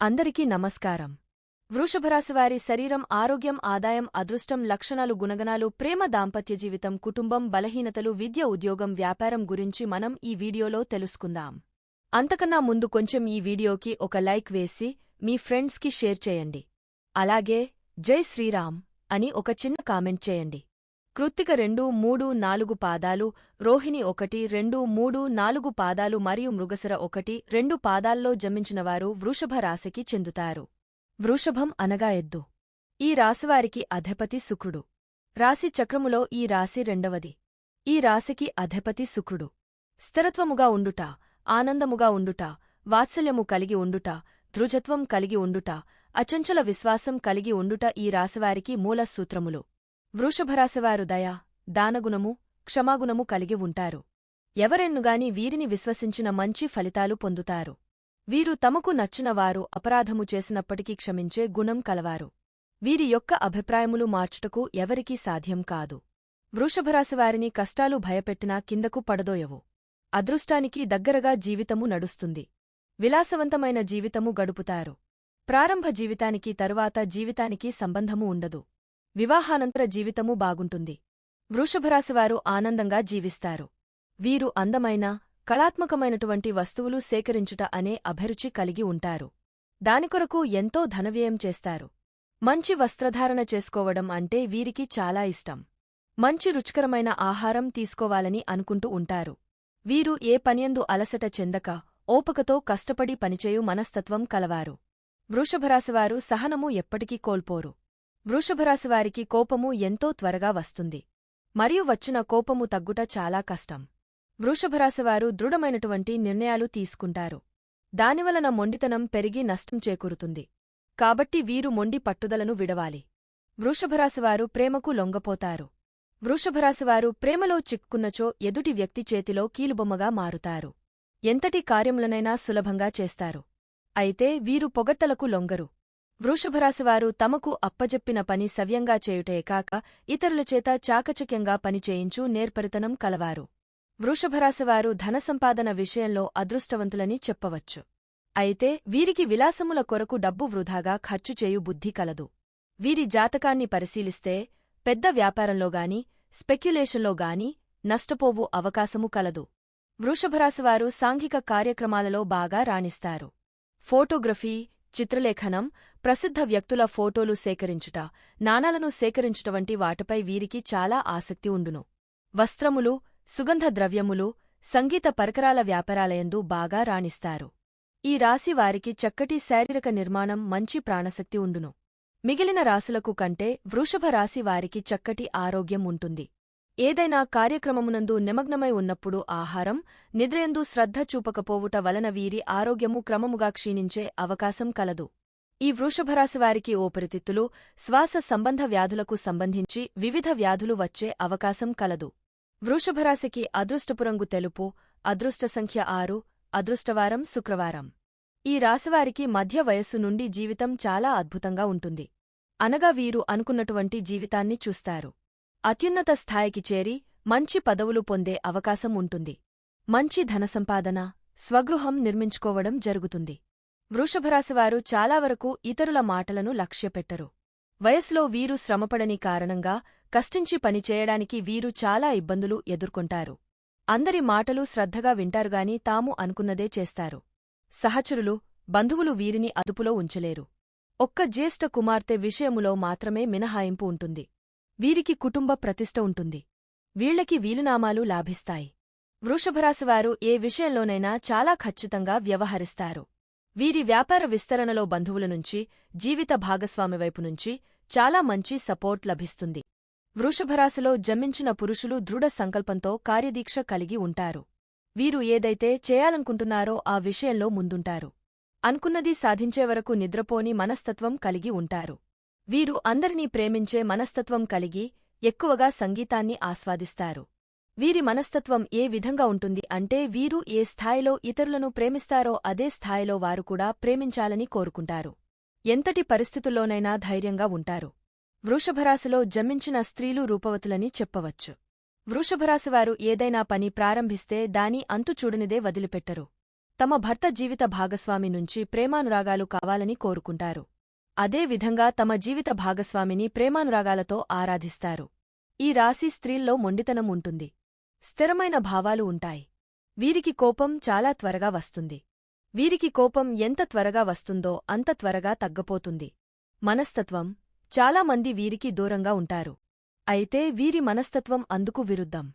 అందరికీ నమస్కారం. వృషభరాశివారి శరీరం ఆరోగ్యం ఆదాయం అదృష్టం లక్షణాలు గుణగణాలు ప్రేమ దాంపత్య జీవితం కుటుంబం బలహీనతలు విద్య ఉద్యోగం వ్యాపారం గురించి మనం ఈ వీడియోలో తెలుసుకుందాం. అంతకన్నా ముందు కొంచెం ఈ వీడియోకి ఒక లైక్ వేసి మీ ఫ్రెండ్స్కి షేర్ చేయండి. అలాగే జై శ్రీరామ్ అని ఒక చిన్న కామెంట్ చేయండి. కృత్తిక రెండు మూడు నాలుగు పాదాలు రోహిణి ఒకటి రెండు మూడు నాలుగు పాదాలు మరియు మృగశిర ఒకటి రెండు పాదాల్లో జమించినవారు వృషభ రాశికి చెందుతారు. వృషభం అనగా ఎద్దు. ఈ రాశివారికి అధిపతి శుక్రుడు. రాశి చక్రములో ఈ రాశి రెండవది. ఈ రాశికి అధిపతి శుక్రుడు. స్థిరత్వముగా ఉండుట ఆనందముగా ఉండుట వాత్సల్యము కలిగి ఉండుట ధృజత్వం కలిగి ఉండుట అచంచల విశ్వాసం కలిగి ఉండుట ఈ రాశివారికి మూల సూత్రములు. వృషభరాశివారు దయ దానగుణము క్షమాగుణము కలిగి ఉంటారు. ఎవరెన్నుగాని వీరిని విశ్వసించిన మంచి ఫలితాలు పొందుతారు. వీరు తమకు నచ్చినవారు అపరాధము చేసినప్పటికీ క్షమించే గుణం కలవారు. వీరి యొక్క అభిప్రాయములు మార్చుటకు ఎవరికీ సాధ్యం కాదు. వృషభరాశివారిని కష్టాలు భయపెట్టినా కిందకు పడదోయవు. అదృష్టానికి దగ్గరగా జీవితము నడుస్తుంది. విలాసవంతమైన జీవితము గడుపుతారు. ప్రారంభ జీవితానికి తరువాత జీవితానికి సంబంధము ఉండదు. వివాహానంతర జీవితము బాగుంటుంది. వృషభరాశివారు ఆనందంగా జీవిస్తారు. వీరు అందమైన కళాత్మకమైనటువంటి వస్తువులు సేకరించుట అనే అభిరుచి కలిగి ఉంటారు. దానికొరకు ఎంతో ధనవ్యయం చేస్తారు. మంచి వస్త్రధారణ చేసుకోవడం అంటే వీరికి చాలా ఇష్టం. మంచి రుచికరమైన ఆహారం తీసుకోవాలని అనుకుంటూ ఉంటారు. వీరు ఏ పనియందు అలసట చెందక ఓపకతో కష్టపడి పనిచేయు మనస్తత్వం కలవారు. వృషభరాశివారు సహనము ఎప్పటికీ కోల్పోరు. వృషభరాశివారికి కోపము ఎంతో త్వరగా వస్తుంది. మరియు వచ్చిన కోపము తగ్గుట చాలా కష్టం. వృషభరాశివారు దృఢమైనటువంటి నిర్ణయాలు తీసుకుంటారు. దానివలన మొండితనం పెరిగి నష్టం చేకూరుతుంది. కాబట్టి వీరు మొండి పట్టుదలను విడవాలి. వృషభరాశివారు ప్రేమకు లొంగపోతారు. వృషభరాశివారు ప్రేమలో చిక్కున్నచో ఎదుటి వ్యక్తి చేతిలో కీలుబొమ్మగా మారుతారు. ఎంతటి కార్యములనైనా సులభంగా చేస్తారు. అయితే వీరు పొగట్టలకు లొంగరు. వృషభరాశివారు తమకు అప్పజెప్పిన పని సవ్యంగా చేయుటే కాక ఇతరుల చేత చాకచక్యంగా పనిచేయించు నేర్పరితనం కలవారు. వృషభరాశివారు ధనసంపాదన విషయంలో అదృష్టవంతులని చెప్పవచ్చు. అయితే వీరికి విలాసముల కొరకు డబ్బు వృధాగా ఖర్చు చేయు బుద్ధి కలదు. వీరి జాతకాన్ని పరిశీలిస్తే పెద్ద వ్యాపారంలోగాని స్పెక్యులేషన్లోగాని నష్టపోవు అవకాశము కలదు. వృషభరాశివారు సాంఘిక కార్యక్రమాలలో బాగా రాణిస్తారు. ఫోటోగ్రఫీ చిత్రలేఖనం ప్రసిద్ధ వ్యక్తుల ఫోటోలు సేకరించుట నాణాలను సేకరించుట వంటి వాటిపై వీరికి చాలా ఆసక్తి ఉండును. వస్త్రములు సుగంధ ద్రవ్యములు సంగీత పరికరాల వ్యాపారాలయందు బాగా రాణిస్తారు. ఈ రాశి వారికి చక్కటి శారీరక నిర్మాణం మంచి ప్రాణశక్తి ఉండును. మిగిలిన రాసులకు కంటే వృషభ రాశి వారికి చక్కటి ఆరోగ్యం ఉంటుంది. ఏదైనా కార్యక్రమమునందు నిమగ్నమై ఉన్నప్పుడు ఆహారం నిద్రయందు శ్రద్ధ చూపకపోవుట వలన వీరి ఆరోగ్యము క్రమముగా క్షీణించే అవకాశం కలదు. ఈ వృషభరాశివారికి ఓపరితిత్తులు శ్వాస సంబంధ వ్యాధులకు సంబంధించి వివిధ వ్యాధులు వచ్చే అవకాశం కలదు. వృషభరాశికి అదృష్టపురంగు తెలుపు అదృష్ట సంఖ్య ఆరు అదృష్టవారం శుక్రవారం. ఈ రాశివారికి మధ్య వయస్సు నుండి జీవితం చాలా అద్భుతంగా ఉంటుంది. అనగా వీరు అనుకున్నటువంటి జీవితాన్ని చూస్తారు. అత్యున్నత స్థాయికి చేరి మంచి పదవులు పొందే అవకాశం ఉంటుంది. మంచి ధనసంపాదన స్వగృహం నిర్మించుకోవడం జరుగుతుంది. వృషభరాశివారు చాలావరకు ఇతరుల మాటలను లక్ష్యపెట్టరు. వయసులో వీరు శ్రమపడని కారణంగా కష్టించి పనిచేయడానికి వీరు చాలా ఇబ్బందులు ఎదుర్కొంటారు. అందరి మాటలు శ్రద్ధగా వింటారుగాని తాము అనుకున్నదే చేస్తారు. సహచరులు బంధువులు వీరిని అదుపులో ఉంచలేరు. ఒక్క జ్యేష్ఠ కుమార్తె విషయములో మాత్రమే మినహాయింపు ఉంటుంది. వీరికి కుటుంబ ప్రతిష్ట ఉంటుంది. వీళ్ళకి వీలునామాలు లాభిస్తాయి. వృషభరాశివారు ఏ విషయంలోనైనా చాలా ఖచ్చితంగా వ్యవహరిస్తారు. వీరి వ్యాపార విస్తరణలో బంధువుల నుంచి జీవిత భాగస్వామి వైపు నుంచి చాలా మంచి సపోర్ట్ లభిస్తుంది. వృషభరాశిలో జన్మించిన పురుషులు దృఢ సంకల్పంతో కార్యదీక్ష కలిగి ఉంటారు. వీరు ఏదైతే చేయాలనుకుంటున్నారో ఆ విషయంలో ముందుంటారు. అనుకున్నది సాధించే వరకు నిద్రపోని మనస్తత్వం కలిగి ఉంటారు. వీరు అందరినీ ప్రేమించే మనస్తత్వం కలిగి ఎక్కువగా సంగీతాన్ని ఆస్వాదిస్తారు. వీరి మనస్తత్వం ఏ విధంగా ఉంటుంది అంటే వీరు ఏ స్థాయిలో ఇతరులను ప్రేమిస్తారో అదే స్థాయిలో వారు కూడా ప్రేమించాలని కోరుకుంటారు. ఎంతటి పరిస్థితుల్లోనైనా ధైర్యంగా ఉంటారు. వృషభరాశిలో జమించిన స్త్రీలు రూపవతులని చెప్పవచ్చు. వృషభరాశివారు ఏదైనా పని ప్రారంభిస్తే దాని అంతు చూడనిదే వదిలిపెట్టరు. తమ భర్త జీవిత భాగస్వామి నుంచి ప్రేమానురాగాలు కావాలని కోరుకుంటారు. అదే విధంగా తమ జీవిత భాగస్వామిని ప్రేమానురాగాలతో ఆరాధిస్తారు. ఈ రాశి స్త్రీల్లో మొండితనం ఉంటుంది. స్థిరమైన భావాలు ఉంటాయి. వీరికి కోపం చాలా త్వరగా వస్తుంది. వీరికి కోపం ఎంత త్వరగా వస్తుందో అంత త్వరగా తగ్గపోతుంది. మనస్తత్వం చాలామంది వీరికి దూరంగా ఉంటారు. అయితే వీరి మనస్తత్వం అందుకు విరుద్ధం.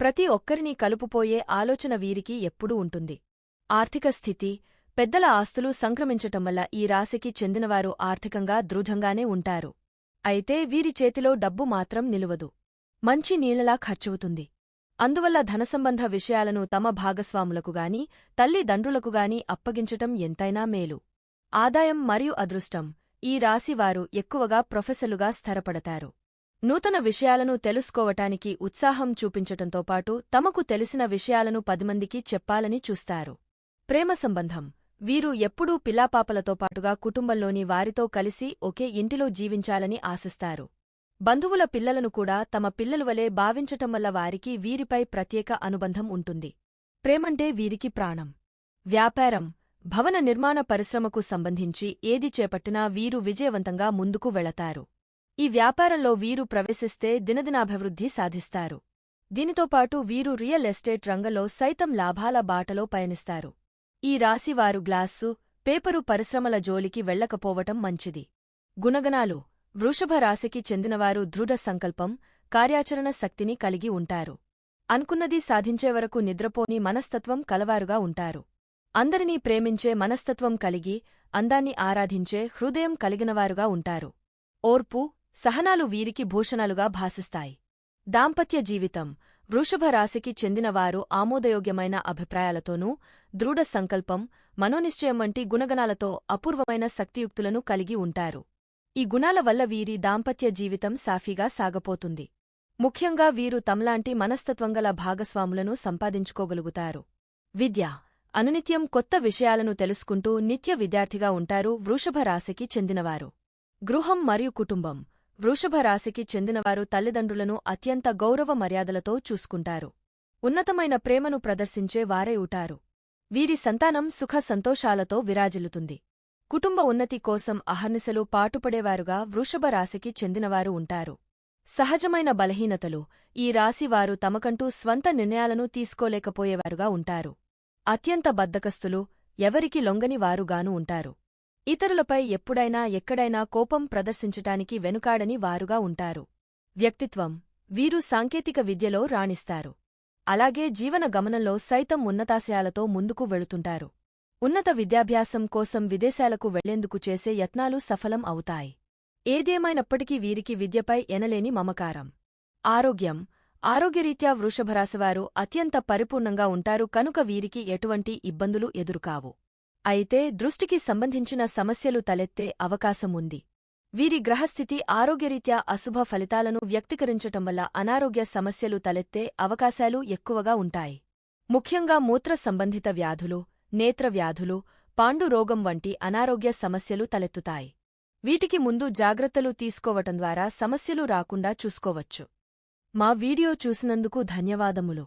ప్రతి ఒక్కరినీ కలుపుపోయే ఆలోచన వీరికి ఎప్పుడూ ఉంటుంది. ఆర్థిక స్థితి పెద్దల ఆస్తులు సంక్రమించటం వల్ల ఈ రాశికి చెందినవారు ఆర్థికంగా దృఢంగానే ఉంటారు. అయితే వీరి చేతిలో డబ్బు మాత్రం నిలువదు. మంచి నీళ్ళలా ఖర్చవుతుంది. అందువల్ల ధనసంబంధ విషయాలను తమ భాగస్వాములకుగాని తల్లిదండ్రులకుగాని అప్పగించటం ఎంతైనా మేలు. ఆదాయం మరియు అదృష్టం. ఈ రాశివారు ఎక్కువగా ప్రొఫెసర్లుగా స్థిరపడతారు. నూతన విషయాలను తెలుసుకోవటానికి ఉత్సాహం చూపించటంతో పాటు తమకు తెలిసిన విషయాలను పదిమందికి చెప్పాలని చూస్తారు. ప్రేమ సంబంధం. వీరు ఎప్పుడూ పిల్లాపాపలతో పాటుగా కుటుంబంలోని వారితో కలిసి ఒకే ఇంటిలో జీవించాలని ఆశిస్తారు. బంధువుల పిల్లలను కూడా తమ పిల్లలు వలె భావించటం వల్ల వారికి వీరిపై ప్రత్యేక అనుబంధం ఉంటుంది. ప్రేమంటే వీరికి ప్రాణం. వ్యాపారం భవన నిర్మాణ పరిశ్రమకు సంబంధించి ఏది చేపట్టినా వీరు విజయవంతంగా ముందుకు వెళతారు. ఈ వ్యాపారంలో వీరు ప్రవేశిస్తే దినదినాభివృద్ధి సాధిస్తారు. దీనితోపాటు వీరు రియల్ ఎస్టేట్ రంగంలో సైతం లాభాల బాటలో పయనిస్తారు. ఈ రాశివారు గ్లాస్సు పేపరు పరిశ్రమల జోలికి వెళ్ళకపోవటం మంచిది. గుణగణాలు వృషభ రాశికి చెందినవారు దృఢ సంకల్పం కార్యాచరణ శక్తిని కలిగి ఉంటారు. అనుకున్నది సాధించే వరకు నిద్రపోని మనస్తత్వం కలవారుగా ఉంటారు. అందరినీ ప్రేమించే మనస్తత్వం కలిగి అందాన్ని ఆరాధించే హృదయం కలిగినవారుగా ఉంటారు. ఓర్పు సహనాలు వీరికి భూషణాలుగా భాసిస్తాయి. దాంపత్య జీవితం వృషభ రాశికి చెందినవారు ఆమోదయోగ్యమైన అభిప్రాయాలతోనూ దృఢ సంకల్పం మనోనిశ్చయం వంటి గుణగణాలతో అపూర్వమైన శక్తియుక్తులను కలిగి ఉంటారు. ఈ గుణాల వల్ల వీరి దాంపత్య జీవితం సాఫీగా సాగపోతుంది. ముఖ్యంగా వీరు తమలాంటి మనస్తత్వంగల భాగస్వాములను సంపాదించుకోగలుగుతారు. విద్య. అనునిత్యం కొత్త విషయాలను తెలుసుకుంటూ నిత్య విద్యార్థిగా ఉంటారు వృషభ రాశికి చెందినవారు. గృహం మరియు కుటుంబం. వృషభ రాశికి చెందినవారు తల్లిదండ్రులను అత్యంత గౌరవ మర్యాదలతో చూసుకుంటారు. ఉన్నతమైన ప్రేమను ప్రదర్శించే వారే ఉంటారు. వీరి సంతానం సుఖ సంతోషాలతో విరాజిల్లుతుంది. కుటుంబ ఉన్నతి కోసం అహర్నిశలు పాటుపడేవారుగా వృషభ రాశికి చెందినవారు ఉంటారు. సహజమైన బలహీనతలు ఈ రాశివారు తమకంటూ స్వంత నిర్ణయాలను తీసుకోలేకపోయేవారుగా ఉంటారు. అత్యంత బద్దకస్తులు ఎవరికి లొంగని వారుగాను ఉంటారు. ఇతరులపై ఎప్పుడైనా ఎక్కడైనా కోపం ప్రదర్శించటానికి వెనుకాడని వారుగా ఉంటారు. వ్యక్తిత్వం వీరు సాంకేతిక విద్యలో రాణిస్తారు. అలాగే జీవన గమనంలో సైతం ఉన్నతాశయాలతో ముందుకు వెళుతుంటారు. ఉన్నత విద్యాభ్యాసం కోసం విదేశాలకు వెళ్ళేందుకు చేసే యత్నాలు సఫలం అవుతాయి. ఏదేమైనప్పటికీ వీరికి విద్యపై ఎనలేని మమకారం. ఆరోగ్యం ఆరోగ్యరీత్యా వృషభరాశివారు అత్యంత పరిపూర్ణంగా ఉంటారు కనుక వీరికి ఎటువంటి ఇబ్బందులు ఎదురుకావు. అయితే దృష్టికి సంబంధించిన సమస్యలు తలెత్తే అవకాశం ఉంది వీరి గ్రహస్థితి ఆరోగ్యరీత్యా అశుభ ఫలితాలను వ్యక్తీకరించటం వల్ల అనారోగ్య సమస్యలు తలెత్తే అవకాశాలు ఎక్కువగా ఉంటాయి. ముఖ్యంగా మూత్ర సంబంధిత వ్యాధులు నేత్రవ్యాధులు పాండురోగం వంటి అనారోగ్య సమస్యలు తలెత్తుతాయి. వీటికి ముందు జాగ్రత్తలు తీసుకోవటం ద్వారా సమస్యలు రాకుండా చూసుకోవచ్చు. మా వీడియో చూసినందుకు ధన్యవాదములు.